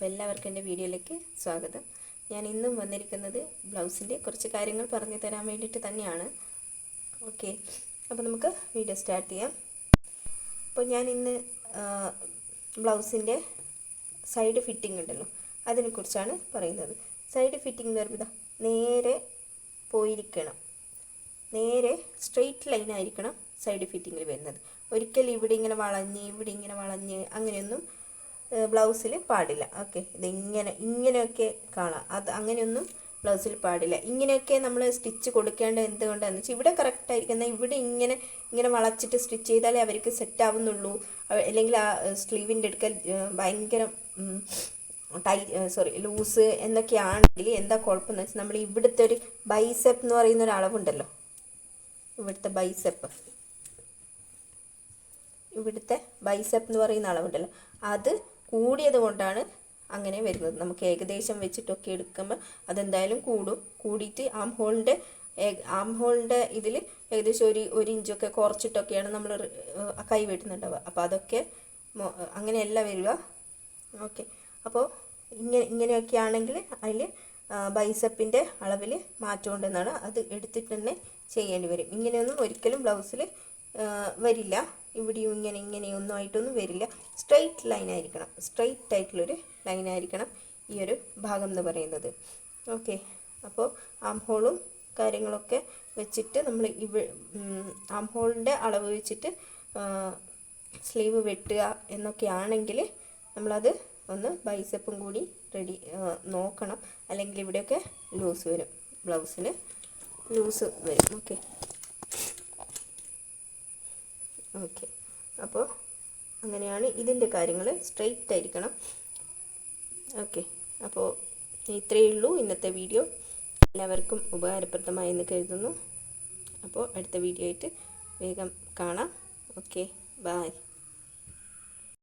അപ്പോൾ എല്ലാവർക്കും എന്റെ വീഡിയോയിലേക്ക് സ്വാഗതം. ഞാൻ ഇന്നും വന്നിരിക്കുന്നത് ബ്ലൗസിന്റെ കുറച്ച് കാര്യങ്ങൾ പറഞ്ഞു തരാൻ വേണ്ടിയിട്ട് തന്നെയാണ്. ഓക്കെ അപ്പോൾ നമുക്ക് വീഡിയോ സ്റ്റാർട്ട് ചെയ്യാം. അപ്പോൾ ഞാൻ ഇന്ന് ബ്ലൗസിന്റെ സൈഡ് ഫിറ്റിംഗ് ഉണ്ടല്ലോ അതിനെക്കുറിച്ചാണ് പറയുന്നത്. സൈഡ് ഫിറ്റിംഗ് എന്ന് പറയുമ്പോൾ നേരെ പോയിരിക്കണം. നേരെ സ്ട്രെയിറ്റ് ലൈൻ ആയിരിക്കണം സൈഡ് ഫിറ്റിങ്ങിൽ വരുന്നത്. ഒരിക്കലും ഇവിടെ ഇങ്ങനെ വളഞ്ഞ് ഇവിടെ ഇങ്ങനെ വളഞ്ഞ് അങ്ങനെയൊന്നും ബ്ലൗസിൽ പാടില്ല. ഓക്കെ. ഇതിങ്ങനെ ഇങ്ങനെയൊക്കെ കാണാം. അത് അങ്ങനെയൊന്നും ബ്ലൗസിൽ പാടില്ല. ഇങ്ങനെയൊക്കെ നമ്മൾ സ്റ്റിച്ച് കൊടുക്കേണ്ടത് എന്തുകൊണ്ടാണെന്ന് വെച്ചാൽ ഇവിടെ കറക്റ്റായിരിക്കുന്ന ഇവിടെ ഇങ്ങനെ ഇങ്ങനെ വളച്ചിട്ട് സ്റ്റിച്ച് ചെയ്താലേ അവർക്ക് സെറ്റ് ആവുന്നുള്ളൂ. അല്ലെങ്കിൽ ആ സ്ലീവിന്റെ അടുക്കൽ ഭയങ്കര ടൈ സോറി ലൂസ് എന്നൊക്കെയാണെങ്കിൽ എന്താ കുഴപ്പമെന്ന് വെച്ചാൽ നമ്മൾ ഇവിടുത്തെ ഒരു ബൈസെപ്പ് എന്ന് പറയുന്ന ഒരു അളവുണ്ടല്ലോ. ഇവിടുത്തെ ബൈസെപ്പ്. ഇവിടുത്തെ ബൈസെപ്പ് എന്ന് പറയുന്ന അളവുണ്ടല്ലോ. അത് കൂടിയത് കൊണ്ടാണ് അങ്ങനെ വരുന്നത്. നമുക്ക് ഏകദേശം വെച്ചിട്ടൊക്കെ എടുക്കുമ്പോൾ അതെന്തായാലും കൂടും. കൂടിയിട്ട് ആം ഹോളിന്റെ ആം ഹോളിന്റെ ഇതിൽ ഏകദേശം ഒരു ഒരു ഇഞ്ചൊക്കെ കുറച്ചിട്ടൊക്കെയാണ് നമ്മൾ കൈ വെട്ടുന്നുണ്ടാവുക. അപ്പോൾ അതൊക്കെ അങ്ങനെയല്ല വരിക. ഓക്കെ. അപ്പോൾ ഇങ്ങനെ ഇങ്ങനെയൊക്കെ ആണെങ്കിൽ അതിൽ ബൈസപ്പിന്റെ അളവിൽ മാറ്റം ഉണ്ടെന്നാണ് അത് എടുത്തിട്ട് തന്നെ ചെയ്യേണ്ടി വരും. ഇങ്ങനെയൊന്നും ഒരിക്കലും ബ്ലൗസിൽ വരില്ല. ഇവിടെയും ഇങ്ങനെ ഇങ്ങനെയൊന്നും ആയിട്ടൊന്നും വരില്ല. സ്ട്രെയിറ്റ് ലൈൻ ആയിരിക്കണം. സ്ട്രെയിറ്റ് ആയിട്ടുള്ളൊരു ലൈൻ ആയിരിക്കണം ഈ ഒരു ഭാഗം എന്ന് പറയുന്നത്. ഓക്കെ അപ്പോൾ ആം ഹോളും കാര്യങ്ങളൊക്കെ വെച്ചിട്ട് നമ്മൾ ഇവ ആം ഹോളിന്റെ അളവ് വെച്ചിട്ട് സ്ലീവ് വെട്ടുക എന്നൊക്കെ ആണെങ്കിൽ നമ്മളത് ഒന്ന് ബൈസപ്പും കൂടി റെഡി നോക്കണം. അല്ലെങ്കിൽ ഇവിടെയൊക്കെ ലൂസ് വരും. ബ്ലൗസിന് ലൂസ് വരും. ഓക്കെ ഓക്കെ അപ്പോൾ അങ്ങനെയാണ് ഇതിന്റെ കാര്യങ്ങൾ സ്ട്രെയിറ്റ് ആയിരിക്കണം. ഓക്കെ അപ്പോൾ ഇത്രയേ ഉള്ളൂ ഇന്നത്തെ വീഡിയോ എല്ലാവർക്കും ഉപകാരപ്രദമായി എന്ന് കരുതുന്നു. അപ്പോൾ അടുത്ത വീഡിയോ ആയിട്ട് വേഗം കാണാം. Okay bye